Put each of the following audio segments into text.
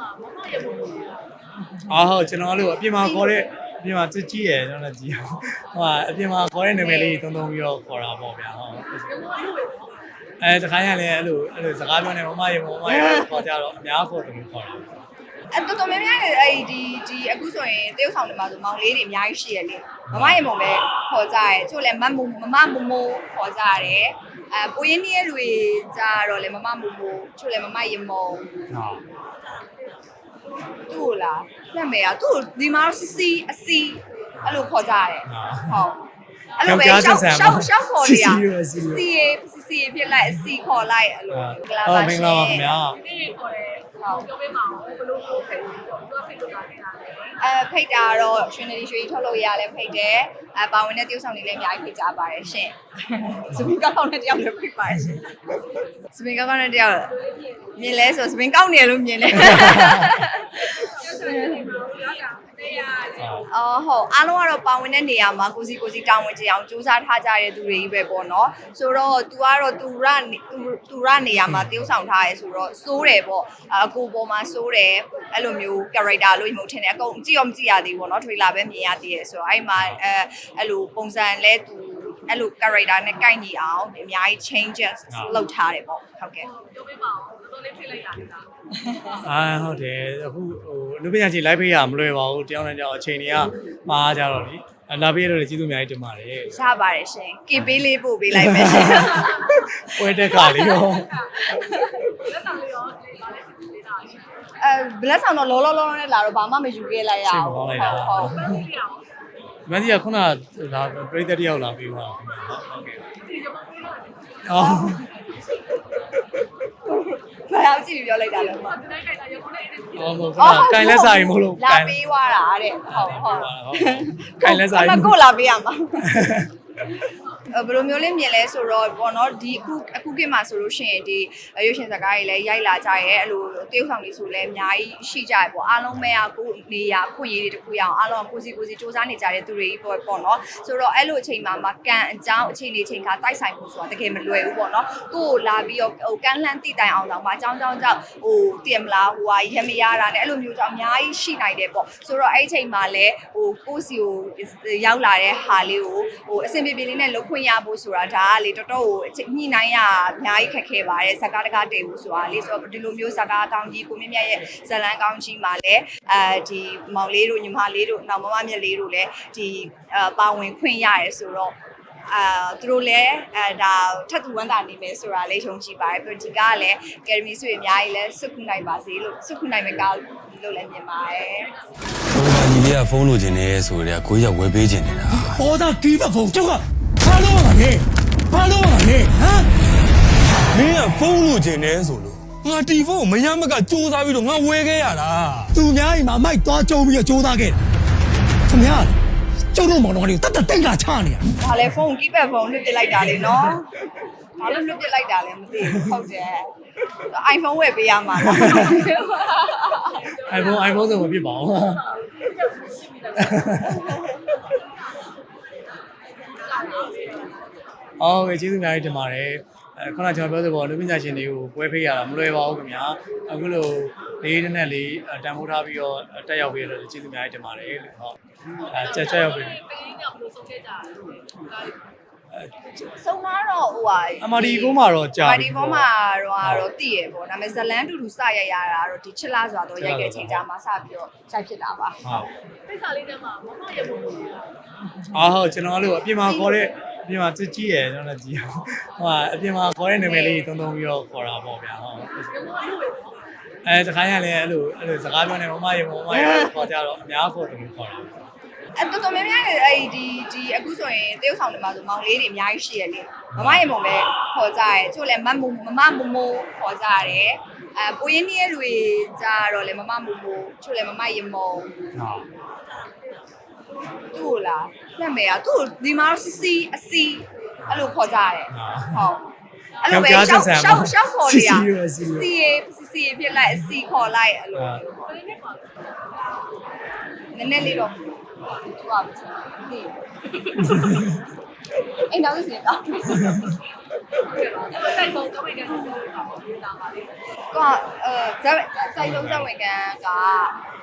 မှာမမရဲ့ဘုံဘုံလေးလားအော်ဟုတ်ကျွန်တော်အဲ့လိုအပြင်မှာခေါ်တဲ့အပြင်မှာကြည့်ကြည့်ရယ်ကျွန်တော်လည်းကြည့်အောင်ဟိုကအပြင်မှာခေါ်တဲ့နာမည်လေးတုံးတုံးပြီးတော့ခေါ်တာပေါ့ဗျာဟုတ်ဘုံဘုံလေးပဲပေါ့အဲတခါရလည်းအဲ့လိုအဲ့လိုစကားပြောနေမမရေမမရေခေါ်ကြတော့အများခေါ်တယ်လို့ခေါ်တာအဲ့တော်တော်များများအဲ့ဒီဒီအခုဆိုရင်တရုတ်ဆောင်တွေမှာဆိုမောင်လေးတွေအများကြီးရှိရလေမမရေမုံပဲခေါ်ကြရဲချို့လည်းမမမမမမိုးခေါ်ကြရတယ်အဲပိုရင်းနီးရဲ့လူတွေကြတော့လေမမမိုးမိုးချို့လည်းမမရေမုံဟုတ် သူ့ကိုလားလက်မယ်อ่ะသူ့ကိုဒီမှာတော့စီစီအစီအဲ့လိုခေါ်ကြရတယ်ဟုတ်အဲ့လိုပဲရှောက်ရှောက်ရှောက်ခေါ်နေရစီစီစီစီဖြစ်လိုက်အစီခေါ်လိုက်အဲ့လိုဟုတ်မင်္ဂလာပါခင်ဗျာဒီခေါ်တယ်ဟောပြောပေးပါဦးဘယ်လိုလုပ်ခဲ့လို့တော့သူကဖိတ်လို့တာနေတာလေအဲဖိတ်တာတော့ရွှေနေရွှေထုတ်လို့ရလဲဖိတ်တယ်အဲပါဝင်တဲ့တရုပ်ဆောင်တွေလည်းအများကြီးဖိတ်ကြပါတယ်ရှင်စပင်ကောက်တဲ့တယောက်လည်းဖိတ်ပါတယ်ရှင်စပင်ကောက်တဲ့တယောက်မြင်လဲဆိုစပင်ကောက်နေလို့မြင်တယ် အော်ဟုတ်အားလုံးကတော့ပါဝင်တဲ့နေရာမှာကိုစီကိုစီတောင်းဝင်ကြအောင်စူးစမ်းထားကြတဲ့သူတွေကြီးပဲပေါ့နော်ဆိုတော့ तू ကတော့ तू ရနေ तू ရနေရာမှာတယောက်ဆောင်ထားရဲဆိုတော့စိုးတယ်ပေါ့အကိုပေါ်မှာစိုးတယ်အဲ့လိုမျိုး character လို့မျိုးထင်တယ်အကုန်ကြည့်ရောမကြည့်ရသေးဘူးပေါ့နော် trailer ပဲမြင်ရသေးရဲ့ဆိုတော့အဲ့မှာအဲအဲ့လိုပုံစံလဲ तू အဲ့လို character နဲ့ကိုက်ညီအောင်အများကြီး changes လုပ်ထားတယ်ပေါ့ဟုတ်ကဲ့ပြောပေးပါဦးတော်တော်လေးဖိတ်လိုက်တာလားအာဟုတ်တယ်အခုဟိုလူပညာကြီး live ဖေးရမလွယ်ပါဘူးတယောက်နဲ့တယောက်အချိန်တွေကမှားကြတော့လေလာပေးရတော့ကျေးဇူးအများကြီးတင်ပါတယ်ရပါတယ်ရှင်ကေပေးလေးပို့ပေးလိုက်မယ်ရှင်ပွဲတက်ကလေးရောလက်ဆောင်လေးရောဒီပါလေးစီလေးတာရှိတယ်အဲဘလက်ဆောင်တော့လောလောလောလောနဲ့လာတော့ဘာမှမယူခဲ့လိုက်ရအောင်ဟုတ်ဟုတ်ဘယ် လိုရအောင်မင်းကြီးကခုနကဒါပရိသတ်တယောက်လာပြီးသွားခင်ဗျာဟုတ်ကဲ့ဒီရမပေးလို့အော်ဘာရောက်ကြည့်ပြီးပြောလိုက်တာလဲမဒီတိုင်းခိုင်တာရခုနဲ့အဲ့ဒီအော်ဟုတ်ကဲ့ကင်လက်စာရင်မလို့လာပေးသွားတာတဲ့ဟုတ်ဟုတ်ကင်လက်စာရင်အမကိုလာပေးရမှာအဲ ဘယ်လိုမျိုးလေးမြင်လဲဆိုတော့ဘောနော်ဒီအခုအခုကိမှာဆိုလို့ရှိရင်ဒီရွှေရှင်စကားတွေလည်းရိုက်လာကြရဲအဲ့လိုတရုပ်ဆောင်တွေဆိုလည်းအများကြီးရှိကြရပေါ့အားလုံးပဲကကိုနေရခွင့်ရည်တွေတခုရအောင်အားလုံးကကိုစီကိုစီစူးစမ်းနေကြတဲ့သူတွေပေါ့ပေါ့နော်ဆိုတော့အဲ့လိုအချိန်မှာမကန်အကြောင်းအချိန်လေးချိန်ခါတိုက်ဆိုင်မှုဆိုတာတကယ်မလွယ်ဘူးပေါ့နော်ကိုကိုလာပြီးတော့ဟိုကန်လှမ်းတိတိုင်အောင်တော့မအကြောင်းကြောင်းကြောင့်ဟိုတည်မလားဟိုဟာရမရတာနဲ့အဲ့လိုမျိုးကြောင့်အများကြီးရှိနိုင်တယ်ပေါ့ဆိုတော့အဲ့အချိန်မှာလည်းဟိုကိုစီကိုရောက်လာတဲ့ဟာလေးကိုဟိုအဆင်ပြေပြေလေးနဲ့လုပ်ခွင့်ရဖို့ဆိုတာဒါကလေတော်တော်ကိုညှိနှိုင်းရအများကြီးခက်ခဲပါတယ်ဇာကားတကားတည်ဖို့ဆိုတာလေဆိုတော့ဒီလိုမျိုးဇာကားကောင်းကြီးကိုမြင့်မြတ်ရဲ့ဇလန်းကောင်းကြီးမှာလည်းအဲဒီမောင်လေးတို့ညီမလေးတို့နောက်မမမြတ်လေးတို့လည်းဒီအာပါဝင်ခွင့်ရတယ်ဆိုတော့အာသူတို့လည်းအဲဒါထပ်တူဝမ်းသာနေမယ်ဆိုတာလေးယုံကြည်ပါတယ်ပြီးတော့ဒီကားကလည်း Academy ဆိုရင်အများကြီးလဲစွတ်ခုနိုင်ပါစေလို့စွတ်ခုနိုင်မယ့်ကားလို့လည်းမြင်ပါတယ်ဟိုကညီလေးကဖုန်းလိုချင်နေဆိုတော့ကိုကြီးကဝယ်ပေးချင်နေတာပေါ်သားတီးတဲ့ဖုန်းကျောက်က ဘာလို့ပါလဲဘာလို့ပါလဲဟမ်မင်းကဖုန်းလိုချင်နေဆိုလို့ငါတီဖုန်းကိုမရမကစူးစမ်းပြီးတော့ငါဝယ်ခဲ့ရတာသူများအိမ်မှာမိုက်သွားကြုံပြီးတော့ကြိုးစားခဲ့တာခင်ဗျားကျုပ်တို့မောင်တော်ကလေးတတ်တတ်တိတ်လာချနေရ။ဒါလည်းဖုန်းကီးပက်ဖုန်းလွှတ်ပစ်လိုက်တာလေနော်။ဘာလို့လွှတ်ပစ်လိုက်တာလဲမသိဘူးဟုတ်တယ်။ iPhone ဝယ်ပေးရမှာလား iPhone iPhone ဆိုမဖြစ်ပါဘူး အော်ကျေးဇူးအများကြီးတင်ပါတယ်အဲခုနကကျွန်တော်ပြောသလိုပေါ့လူပညာရှင်တွေကိုပွဲဖေးရတာမလွယ်ပါဘူးခင်ဗျာအခုလိုလေးတစ်နဲ့လေးတန်ဖိုးထားပြီးတော့တက်ရောက်ပြီးတော့ကျေးဇူးအများကြီးတင်ပါတယ်လို့ဟုတ်အဲချက်ချက်ရောက်ပြီပေးကဘယ်လိုဆုံးခဲ့ကြလဲ။ဆုံးသွားတော့ဟိုဟာအမဒီကုန်းမှာတော့ကြာပါတီပေါ်မှာတော့ကတော့တည်ရပေါ့။ဒါပေမဲ့ဇလန်းတူတူစရိုက်ရတာတော့ဒီချစ်လားဆိုတော့ရိုက်တဲ့အချိန်ကြာမှစပြီးတော့ရိုက်ဖြစ်တာပါဟုတ်ဖိတ်စာလေးထဲမှာမမရဲ့ဘုံဘုံလေးလားအော်ဟုတ်ကျွန်တော်တို့အပြင်မှာခေါ်တဲ့အ ပြင်မှာကြည့်ကြည့်ရယ်ကျွန်တော်လည်းကြည့်အောင်ဟိုကအပြင်မှာခေါ်တဲ့နာမည်လေးတုံးတုံးပြီးတော့ခေါ်တာပေါ့ဗျာဟုတ်ဘုံဘုံလေးပဲပေါ့အဲတခါရလည်းအဲ့လိုအဲ့လိုစကားပြောနေမမရေမမရေခေါ်ကြတော့အများခေါ်တယ်လို့ခေါ်တာ။အဲတော်တော်များများအဲ့ဒီဒီအခုဆိုရင်တရုတ်ဆောင်တွေမှာဆိုမောင်လေးတွေအများကြီးရှိရလေ။မမရေမုံပဲခေါ်ကြရဲ။ချို့လည်းမမမမမမိုးခေါ်ကြရတယ်။အဲပိုရင်းနီးရဲ့လူတွေကြတော့လည်းမမမိုးမိုးချို့လည်းမမရေမုံဟုတ် သူ့ကိုလားလက်မယ်อ่ะသူ့ကိုဒီမှာတော့စီစီအစီအဲ့လိုခေါ်ကြရတယ်ဟုတ်အဲ့လိုပဲရှောက်ရှောက်ရှောက်ခေါ်နေရစီစီစီစီဖြစ်လိုက်အစီခေါ်လိုက်အဲ့လိုဘယ်နဲ့ပါနည်းနည်းလေးတော့သူကဒီအိမ်တော်စီတော့ အဲ့တော့တော့ဝင်ကနေပြောတာပေါ့ဒီလာပါလေကအဲဇက်စိုက်လုံးဇက်ဝင်ကန်က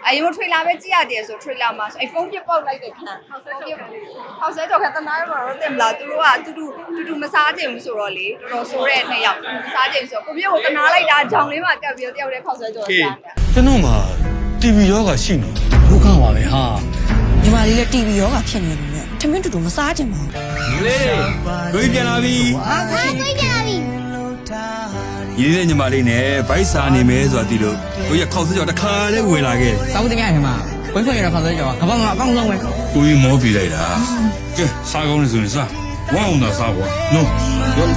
အရင်က trailer ပဲကြည့်ရတယ်ဆို trailer မှာဆိုအဲဖုန်းပြပောက်လိုက်တဲ့ခံဖုန်းပြဟောက်ဆဲတော့ခက်တနားရောတော့တင်မလားသူတို့ကတူတူတူတူမစားကြဘူးဆိုတော့လေတော်တော်ဆိုးတဲ့နှစ်ယောက်မစားကြဘူးဆိုတော့ကိုမျိုးကိုတနာလိုက်တာဂျောင်လေးမှာကပ်ပြီးတော့တယောက်တည်းဖောက်ဆဲကြော်စားတယ်ကျွန်တော်မှာ TV ရောဂါရှိနေဒုက္ခပါပဲဟာညီမလေးလည်း TV ရောဂါဖြစ်နေတယ်နဲ့ ထမင်းတူတူမစားကြင်ပါဘူးလေတွေးပြန်လာပြီဟာကိုကြီးတွေးကြပြီရင်းတဲ့ညီမလေးနဲ့ဗိုက်စာနေမယ်ဆိုတာဒီလိုကိုကြီးခောက်စကြောတခါတည်းဝင်လာခဲ့တယ်စားဖို့တင်ရတယ်မှာဝင်းခွင့်ရတဲ့ခေါင်းစဲကြောကဘာမှမအကောင်းဆုံးပဲကိုကြီးမောပြလိုက်တာကဲစားကောင်းနေဆိုရင်စားဝမ်းအောင်သာစားပေါ့နော်ရော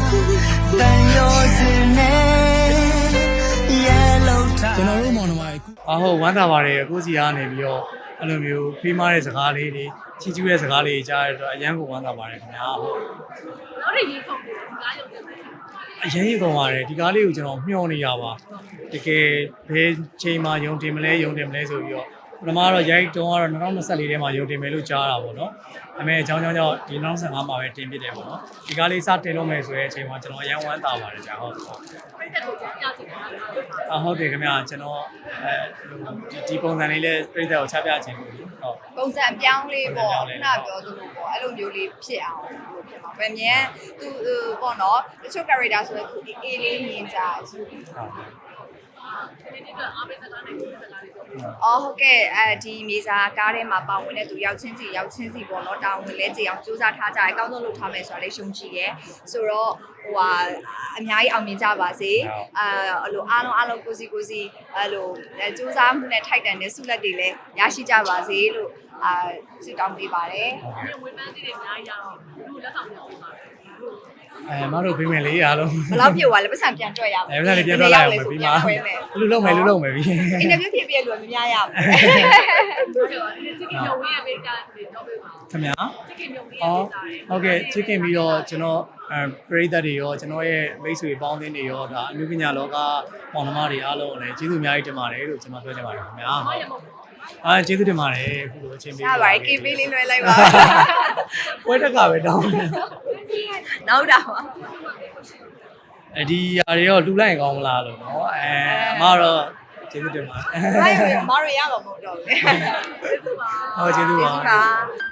ကျွန်တော်တို့မောင်နှမတွေအဟုတ်ဝမ်းသာပါတယ်ကိုစီကနေပြီးတော့အဲ့လိုမျိုးဖေးမားတဲ့စကားလေးတွေ ချီးကျူးတဲ့စကားလေးတွေကြားရတော့အရန်ကိုဝမ်းသာပါတယ်ခင်ဗျာဟုတ်တော့ဒီဖုန်းကိုကားရုံနဲ့အရင်ကြီးကုန်ပါတယ်ဒီကားလေးကိုကျွန်တော်မျှော်နေရပါတကယ်ဘယ်ချိန်မှယုံတင်မလဲယုံတင်မလဲဆိုပြီးတော့ပထမတော့ရိုက်တုံးကတော့2024ထဲမှာယုံတင်မယ်လို့ကြားတာပေါ့နော်အမေအကြောင်းကြောင့်ကြောင့်ဒီ2025မှာပဲတင်ပြတယ်ပေါ့နော်ဒီကားလေးစတင်လို့မယ်ဆိုတဲ့အချိန်မှာကျွန်တော်အရန်ဝမ်းသာပါတယ်ကြာဟုတ်ဟုတ်ပြည့်တဲ့ကိုကြားကြည့်တာ အဟုတ်တယ်ခင်ဗျာကျွန်တော်အဲဒီဒီပုံစံလေးလဲပြည်သက်ကိုချပြခြင်းလို့ဟုတ်ပုံစံပြောင်းလေးပေါ့ခုနပြောသလိုပေါ့အဲ့လိုမျိုးလေးဖြစ်အောင်လို့ဖြစ်မှာပဲမြန်သူပေါ့နော်တချို့ character ဆိုရင်သူအေးလေးမြင်ကြဆိုဟုတ်ဒီနေ့က အားပေးစကားနဲ့ဒီစကားလေးပြောအော်ဟုတ်ကဲ့အဲဒီမြေစာကားထဲမှာပါဝင်တဲ့သူရောက်ချင်းစီရောက်ချင်းစီပေါ့နော်တာဝန်လဲကြည်အောင်စူးစမ်းထားကြတယ်အကောင်းဆုံးလုပ်ထားမယ်ဆိုတာလေးရှုံကြည့်ရဲဆိုတော့ဟိုဟာအများကြီးအောင်မြင်ကြပါစေအာအဲ့လိုအားလုံးအားလုံးကိုစီကိုစီအဲ့လိုစူးစမ်းမှုနဲ့ထိုက်တန်တဲ့ဆုလက်တွေလည်းရရှိကြပါစေလို့အာဆုတောင်းပေးပါတယ်ဒီဝေဖန်စီတွေအများကြီးရတော့လူလက်ဆောင်ပြောပါမယ်လူ အဲမတို့ပြင်မယ်လေးအားလုံးဘယ်လောက်ပြေသွားလဲပတ်စံပြန်တွက်ရအောင်အဲမလေးပြန်ထွက်လိုက်အောင်ပဲပြီးမှလူလုံးမယ်လူလုံးမယ်ပြီးအင်တာဗျူးဖြစ်ပြလို့မများရဘူးတို့ကဒီစစ်ကမြုံဝေးရဲ့မိသားတွေတော့ပေးပါခင်ဗျာစစ်ကမြုံဝေးရဲ့အော်မိသားတွေဟုတ်ကဲ့ချစ်ခင်ပြီးတော့ကျွန်တော်အဲပရိသတ်တွေရောကျွန်တော်ရဲ့မိတ်ဆွေပေါင်းသင်းတွေရောဒါအမှုပညာလောကပေါင်းသမားတွေအားလုံးလည်းကျေးဇူးအများကြီးတင်ပါတယ်လို့ကျွန်တော်ပြောချင်ပါတယ်ခင်ဗျာဘာရမဟုတ် အာကျေးဇူးတင်ပါတယ်ခုလိုအချိန်ပေးရပါတယ်ကေပေးလေးလွှဲလိုက်ပါပွဲတက်ကပဲတောင်းတယ်နောက်တာပါအဒီຢာတွေရောလူလိုက်ရင်ကောင်းမလားလို့နော်အဲအမတော့ကျေးဇူးတင်ပါတယ်ဘာရမမရရမှာမဟုတ်တော့ဘူးလေဟုတ်ကျေးဇူးပါကျေးဇူးပါ